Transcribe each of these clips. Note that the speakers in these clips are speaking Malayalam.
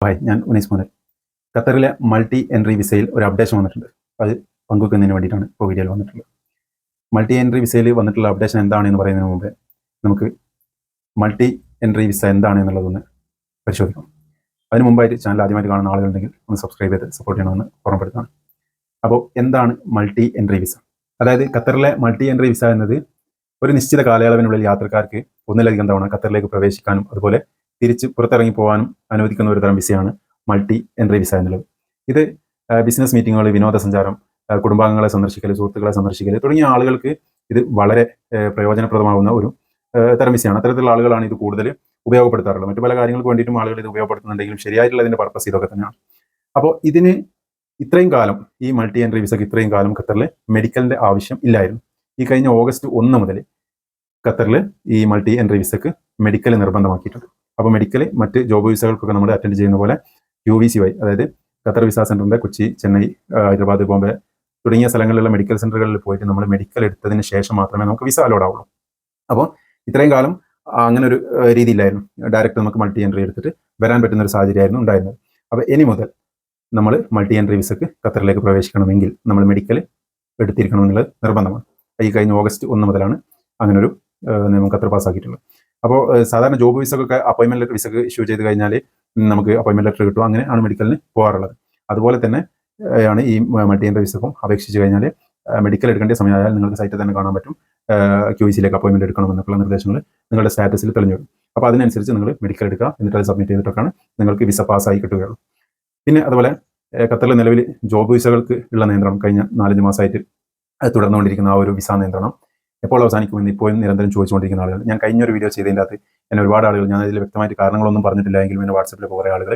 ഹായ് ഞാൻ ഉനീസ് മോനൽ ഖത്തറിലെ മൾട്ടി എൻട്രി വിസയിൽ ഒരു അപ്ഡേഷൻ വന്നിട്ടുണ്ട്. അത് പങ്കുവെക്കുന്നതിന് വേണ്ടിയിട്ടാണ് ഇപ്പോൾ വീഡിയോയിൽ വന്നിട്ടുള്ളത്. മൾട്ടി എൻട്രി വിസയിൽ വന്നിട്ടുള്ള അപ്ഡേഷൻ എന്താണെന്ന് പറയുന്നതിന് മുമ്പ് നമുക്ക് മൾട്ടി എൻട്രി വിസ എന്താണ് എന്നുള്ളതൊന്ന് പരിശോധിക്കാം. അതിന് മുമ്പായിട്ട് ചാനൽ ആദ്യമായിട്ട് കാണുന്ന ആളുകളുണ്ടെങ്കിൽ ഒന്ന് സബ്സ്ക്രൈബ് ചെയ്ത് സപ്പോർട്ട് ചെയ്യണമെന്ന് ഓർമ്മപ്പെടുത്താണ് അപ്പോൾ എന്താണ് മൾട്ടി എൻട്രി വിസ? അതായത് ഖത്തറിലെ മൾട്ടി എൻട്രി വിസ എന്നത് ഒരു നിശ്ചിത കാലയളവിനുള്ളിൽ യാത്രക്കാർക്ക് ഒന്നിലധികം തവണ ഖത്തറിലേക്ക് പ്രവേശിക്കാനും അതുപോലെ തിരിച്ച് പുറത്തിറങ്ങി പോകാനും അനുവദിക്കുന്ന ഒരു തരം വിസയാണ് മൾട്ടി എൻട്രി വിസ എന്നുള്ളത്. ഇത് ബിസിനസ് മീറ്റിങ്ങുകൾ വിനോദസഞ്ചാരം കുടുംബാംഗങ്ങളെ സന്ദർശിക്കൽ സുഹൃത്തുക്കളെ സന്ദർശിക്കൽ തുടങ്ങിയ ആളുകൾക്ക് ഇത് വളരെ പ്രയോജനപ്രദമാകുന്ന ഒരു തരം വിസയാണ് അത്തരത്തിലുള്ള ആളുകളാണ് ഇത് കൂടുതൽ ഉപയോഗപ്പെടുത്താറുള്ളത്. മറ്റു പല കാര്യങ്ങൾക്ക് വേണ്ടിയിട്ടും ആളുകൾ ഇത് ഉപയോഗപ്പെടുത്തുന്നുണ്ടെങ്കിലും ശരിയായിട്ടുള്ള ഇതിന്റെ പർപ്പസ് ഇതൊക്കെ തന്നെയാണ്. അപ്പോൾ ഇതിന് ഇത്രയും കാലം ഈ മൾട്ടി എൻട്രി വിസക്ക് ഇത്രയും കാലം ഖത്തറിൽ മെഡിക്കലിന്റെ ആവശ്യം ഇല്ലായിരുന്നു. ഈ കഴിഞ്ഞ ഓഗസ്റ്റ് ഒന്ന് മുതൽ ഖത്തറിൽ ഈ മൾട്ടി എൻട്രി വിസക്ക് മെഡിക്കൽ നിർബന്ധമാക്കിയിട്ടുണ്ട്. അപ്പോൾ മെഡിക്കൽ മറ്റ് ജോബ് വിസകൾക്കൊക്കെ നമ്മൾ അറ്റൻഡ് ചെയ്യുന്ന പോലെ യു വി സി വൈ അതായത് ഖത്തർ വിസ സെന്ററിന്റെ കൊച്ചി ചെന്നൈ ഹൈദരാബാദ് ബോംബെ തുടങ്ങിയ സ്ഥലങ്ങളിലുള്ള മെഡിക്കൽ സെന്ററുകളിൽ പോയിട്ട് നമ്മൾ മെഡിക്കൽ എടുത്തതിന് ശേഷം മാത്രമേ നമുക്ക് വിസ അലോഡ് ആവുള്ളൂ. അപ്പോൾ ഇത്രയും കാലം അങ്ങനെ ഒരു രീതിയിലായിരുന്നു ഡയറക്റ്റ് നമുക്ക് മൾട്ടി എൻട്രി എടുത്തിട്ട് വരാൻ പറ്റുന്ന ഒരു സാഹചര്യമായിരുന്നു ഉണ്ടായിരുന്നത്. അപ്പോൾ ഇനി മുതൽ നമ്മൾ മൾട്ടി എൻട്രി വിസക്ക് ഖത്തറിലേക്ക് പ്രവേശിക്കണമെങ്കിൽ നമ്മൾ മെഡിക്കൽ എടുത്തിരിക്കണം എടുത്തിരിക്കണമെന്നുള്ളത് നിർബന്ധമാണ്. ഈ കഴിഞ്ഞ ഓഗസ്റ്റ് ഒന്ന് മുതലാണ് അങ്ങനൊരു നിയമം ഖത്തർ പാസ്സാക്കിയിട്ടുള്ളത് അപ്പോൾ സാധാരണ ജോബ് വിസക്കൊക്കെ അപ്പോയിൻമെന്റ് ലെറ്റർ വിസക്ക് ഇഷ്യൂ ചെയ്ത് കഴിഞ്ഞാൽ നമുക്ക് അപ്പോയിൻമെന്റ് ലെറ്റർ കിട്ടും. അങ്ങനെ ആണ് മെഡിക്കലിന് പോകാറുള്ളത്. അതുപോലെ തന്നെ ആണ് ഈ മൾട്ടി വിസക്കും അപേക്ഷിച്ച് കഴിഞ്ഞാൽ മെഡിക്കൽ എടുക്കേണ്ട സമയമായാൽ നിങ്ങൾക്ക് സൈറ്റിൽ തന്നെ കാണാൻ പറ്റും. ക്യു സിയിലേക്ക് അപ്പോയിൻമെന്റ് എടുക്കണമെന്നൊക്കെയുള്ള നിർദ്ദേശങ്ങൾ നിങ്ങളുടെ സ്റ്റാറ്റസിൽ തെളിഞ്ഞു വരും. അപ്പോൾ അതിനനുസരിച്ച് നിങ്ങൾ മെഡിക്കൽ എടുക്കുക എന്നിട്ട് അത് സബ്മിറ്റ് ചെയ്തിട്ടൊക്കെയാണ് നിങ്ങൾക്ക് വിസ പാസ്സായി കിട്ടുകയുള്ളൂ. പിന്നെ അതുപോലെ ഖത്തറിൽ നിലവിൽ ജോബ് വിസകൾക്ക് ഉള്ള നിയന്ത്രണം കഴിഞ്ഞ നാലഞ്ച് മാസമായിട്ട് തുടർന്നുകൊണ്ടിരിക്കുന്ന ആ ഒരു വിസ നിയന്ത്രണം എപ്പോൾ അവസാനിക്കുമെന്ന് ഇപ്പോഴും നിരന്തരം ചോദിച്ചുകൊണ്ടിരിക്കുന്ന ആളുകൾ. ഞാൻ കഴിഞ്ഞ ഒരു വീഡിയോ ചെയ്തതിന്റെ അകത്ത് എന്നെ ഒരുപാട് ആളുകൾ ഞാൻ അതിൽ വ്യക്തമായിട്ട് കാരണങ്ങളൊന്നും പറഞ്ഞിട്ടില്ല എങ്കിലും എന്നെ വാട്സപ്പിൽ കുറേ ആളുകൾ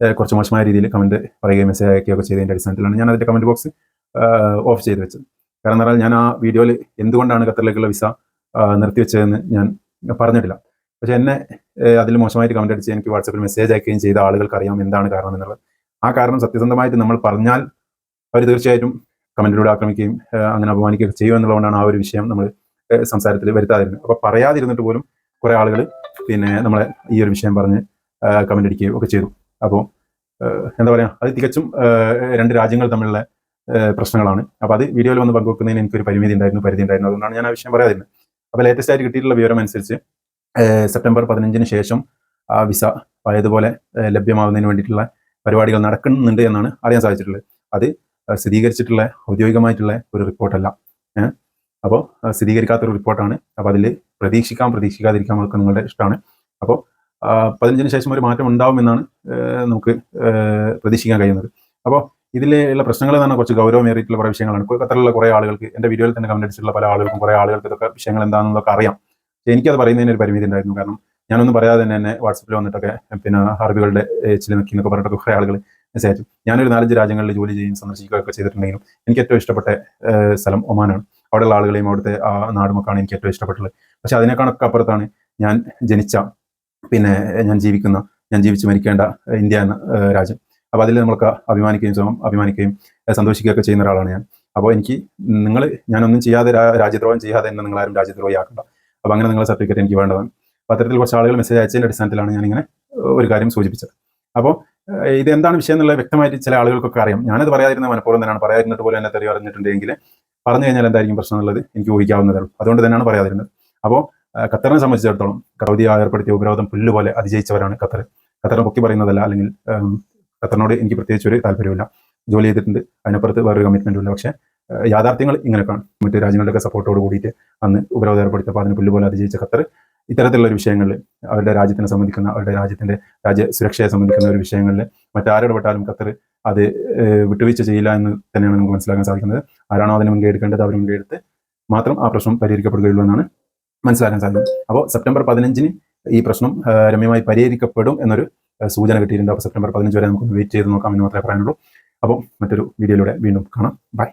കുറച്ച് മോശമായ രീതിയിൽ കമന്റ് പറയുകയും മെസ്സേജ് അയക്കുകയൊക്കെ ചെയ്തതിന്റെ അടിസ്ഥാനത്തിലാണ് ഞാൻ അതിന്റെ കമന്റ് ബോക്സ് ഓഫ് ചെയ്ത് വെച്ചത്. കാരണം എന്ന് പറഞ്ഞാൽ ഞാൻ ആ വീഡിയോയിൽ എന്തുകൊണ്ടാണ് ഖത്തറിലേക്കുള്ള വിസ നിർത്തിവെച്ചതെന്ന് ഞാൻ പറഞ്ഞിട്ടില്ല. പക്ഷെ എന്നെ അതിൽ മോശമായിട്ട് കമന്റ് അടിച്ച് എനിക്ക് വാട്സപ്പിൽ മെസ്സേജ് അയക്കുകയും ചെയ്ത ആളുകൾക്ക് അറിയാം എന്താണ് കാരണം എന്നുള്ളത് ആ കാരണം സത്യസന്ധമായിട്ട് നമ്മൾ പറഞ്ഞാൽ അവർ തീർച്ചയായിട്ടും കമന്റിലൂടെ ആക്രമിക്കുകയും അങ്ങനെ അപമാനിക്കുകയൊക്കെ ചെയ്യുക എന്നുള്ളതുകൊണ്ടാണ് ആ ഒരു വിഷയം നമ്മൾ സംസാരത്തിൽ വരുത്താതിരുന്നത്. അപ്പോൾ പറയാതിരുന്നിട്ട് പോലും കുറെ ആളുകൾ പിന്നെ നമ്മളെ ഈ ഒരു വിഷയം പറഞ്ഞ് കമന്റ് അടിക്കുകയും ഒക്കെ ചെയ്തു. അപ്പോൾ എന്താ പറയാ അത് തികച്ചും രണ്ട് രാജ്യങ്ങൾ തമ്മിലുള്ള പ്രശ്നങ്ങളാണ്. അപ്പോൾ അത് വീഡിയോയിൽ വന്ന് പങ്കുവെക്കുന്നതിന് എനിക്കൊരു പരിമിതി ഉണ്ടായിരുന്നു പരിധി ഉണ്ടായിരുന്നു. അതുകൊണ്ടാണ് ഞാൻ ആ വിഷയം പറയാതിരുന്നത്. അപ്പോൾ ലേറ്റസ്റ്റ് ആയിട്ട് കിട്ടിയിട്ടുള്ള വിവരം അനുസരിച്ച് സെപ്റ്റംബർ പതിനഞ്ചിന് ശേഷം ആ വിസ പഴയതുപോലെ ലഭ്യമാവുന്നതിന് വേണ്ടിയിട്ടുള്ള പരിപാടികൾ നടക്കുന്നുണ്ട് എന്നാണ് അറിയാൻ സാധിച്ചിട്ടുള്ളത്. അത് സ്ഥിരീകരിച്ചിട്ടുള്ള ഔദ്യോഗികമായിട്ടുള്ള ഒരു റിപ്പോർട്ടല്ല. അപ്പോൾ സ്ഥിരീകരിക്കാത്തൊരു റിപ്പോർട്ടാണ്. അപ്പോൾ അതിൽ പ്രതീക്ഷിക്കാം പ്രതീക്ഷിക്കാതിരിക്കാം അവർക്ക് നിങ്ങളുടെ ഇഷ്ടമാണ്. അപ്പോൾ പതിനഞ്ചിന് ശേഷം ഒരു മാറ്റം ഉണ്ടാവുമെന്നാണ് നമുക്ക് പ്രതീക്ഷിക്കാൻ കഴിയുന്നത്. അപ്പോൾ ഇതിലുള്ള പ്രശ്നങ്ങൾ തന്നെ കുറച്ച് ഗൗരവമേറിയിട്ടുള്ള കുറേ വിഷയങ്ങളാണ്. ഖത്തറിലുള്ള കുറേ ആളുകൾക്ക് എന്റെ വീഡിയോയിൽ തന്നെ കമന്റ് അടിച്ചിട്ടുള്ള പല ആളുകൾക്കും കുറേ ആളുകൾക്ക് ഇതൊക്കെ വിഷയങ്ങൾ എന്താണെന്നൊക്കെ അറിയാം. എനിക്കത് പറയുന്നതിന് ഒരു പരിമിതി ഉണ്ടായിരുന്നു. കാരണം ഞാനൊന്നും പറയാതെ തന്നെ എന്നെ വാട്സപ്പിൽ വന്നിട്ടൊക്കെ പിന്നെ അറബികളുടെ ചില നിൽക്കി എന്നൊക്കെ പറഞ്ഞിട്ടൊക്കെ കുറേ ആളുകൾ അയച്ചു ഞാനൊരു നാലഞ്ച് രാജ്യങ്ങളിൽ ജോലി ചെയ്യും സന്ദർശിക്കുകയൊക്കെ ചെയ്തിട്ടുണ്ടെങ്കിലും എനിക്ക് ഏറ്റവും ഇഷ്ടപ്പെട്ട സ്ഥലം ഒമാനാണ്. അവിടെയുള്ള ആളുകളെയും അവിടുത്തെ ആ നാടുമൊക്കെയാണ് എനിക്ക് ഏറ്റവും ഇഷ്ടപ്പെട്ടുള്ളത്. പക്ഷെ അതിനേക്കാളൊക്കെ അപ്പുറത്താണ് ഞാൻ ജനിച്ച പിന്നെ ഞാൻ ജീവിക്കുന്ന ഞാൻ ജീവിച്ച് മരിക്കേണ്ട ഇന്ത്യ എന്ന രാജ്യം. അപ്പോൾ അതിൽ നമ്മളൊക്കെ അഭിമാനിക്കുകയും സ്വയം അഭിമാനിക്കുകയും സന്തോഷിക്കുകയൊക്കെ ചെയ്യുന്ന ഒരാളാണ് ഞാൻ. അപ്പോൾ എനിക്ക് നിങ്ങൾ ഞാനൊന്നും ചെയ്യാതെ രാജ്യദ്രോഹം ചെയ്യാതെ തന്നെ നിങ്ങളാരും രാജ്യദ്രോഹിയാക്കണ്ട. അപ്പോൾ അങ്ങനെ നിങ്ങളുടെ സർട്ടിഫിക്കറ്റ് എനിക്ക് വേണ്ടതാണ്. അപ്പോൾ അത്തരത്തിൽ കുറച്ച് ആളുകൾ മെസ്സേജ് അയച്ചതിന്റെ അടിസ്ഥാനത്തിലാണ് ഞാനിങ്ങനെ ഒരു കാര്യം സൂചിപ്പിച്ചത്. അപ്പോൾ ഇത് എന്താണ് വിഷയം എന്നുള്ളത് വ്യക്തമായിട്ട് ചില ആളുകൾക്കൊക്കെ അറിയാം. ഞാനത് പറയാതിരുന്ന മനഃപൂർവം തന്നെയാണ്. പറയാതിരുന്നിട്ട് പോലും എന്നെ തെറി പറഞ്ഞിട്ടുണ്ടെങ്കിൽ പറഞ്ഞു കഴിഞ്ഞാൽ എന്തായിരിക്കും പ്രശ്നം എന്നുള്ളത് എനിക്ക് ഊഹിക്കാവുന്നതേ ഉള്ളൂ. അതുകൊണ്ട് തന്നെയാണ് പറയാതിരുന്നത്. അപ്പോൾ ഖത്തറിനെ സംബന്ധിച്ചിടത്തോളം സൗദി ഏർപ്പെടുത്തിയ ഉപരോധം പുല്ലുപോലെ അതിജയിച്ചവരാണ് ഖത്തർ. ഖത്തറിനെ പൊക്കി പറയുന്നതല്ല അല്ലെങ്കിൽ ഖത്തറിനോട് എനിക്ക് പ്രത്യേകിച്ച് ഒരു താല്പര്യമില്ല ജോലി ചെയ്തിട്ടുണ്ട്. അതിനപ്പുറത്ത് വേറൊരു കമ്മിറ്റ്മെന്റും ഇല്ല. പക്ഷേ യാഥാർത്ഥ്യങ്ങൾ ഇങ്ങനെ കാണും മറ്റു രാജ്യങ്ങളുടെയൊക്കെ സപ്പോർട്ടോട് കൂടിയിട്ട് അന്ന് ഉപരോധം ഏർപ്പെടുത്തിയപ്പോൾ അതിന് പുല്ലുപോലെ അതിജയിച്ച ഖത്തർ ഇത്തരത്തിലുള്ള വിഷയങ്ങളിൽ അവരുടെ രാജ്യത്തിനെ സംബന്ധിക്കുന്ന അവരുടെ രാജ്യത്തിന്റെ രാജ്യ സുരക്ഷയെ സംബന്ധിക്കുന്ന ഒരു വിഷയങ്ങളിൽ മറ്റാരിടപെട്ടാലും ഖത്തർ അത് വിട്ടുവീഴ്ച ചെയ്യില്ല എന്ന് തന്നെയാണ് നമുക്ക് മനസ്സിലാക്കാൻ സാധിക്കുന്നത്. ആരാണോ അതിന് മുൻകൈ എടുക്കേണ്ടത് അവർ മുൻകൈ എടുത്ത് മാത്രം ആ പ്രശ്നം പരിഹരിക്കപ്പെടുകയുള്ളൂ എന്നാണ് മനസ്സിലാക്കാൻ സാധിക്കുന്നത് അപ്പോൾ സെപ്റ്റംബർ പതിനഞ്ചിന് ഈ പ്രശ്നം രമ്യമായി പരിഹരിക്കപ്പെടും എന്നൊരു സൂചന കിട്ടിയിട്ടുണ്ട്. അപ്പോൾ സെപ്റ്റംബർ പതിനഞ്ച് വരെ നമുക്ക് വെയിറ്റ് ചെയ്ത് നോക്കാം എന്ന് മാത്രമേ പറയാനുള്ളൂ. അപ്പോൾ മറ്റൊരു വീഡിയോയിലൂടെ വീണ്ടും കാണാം. ബൈ.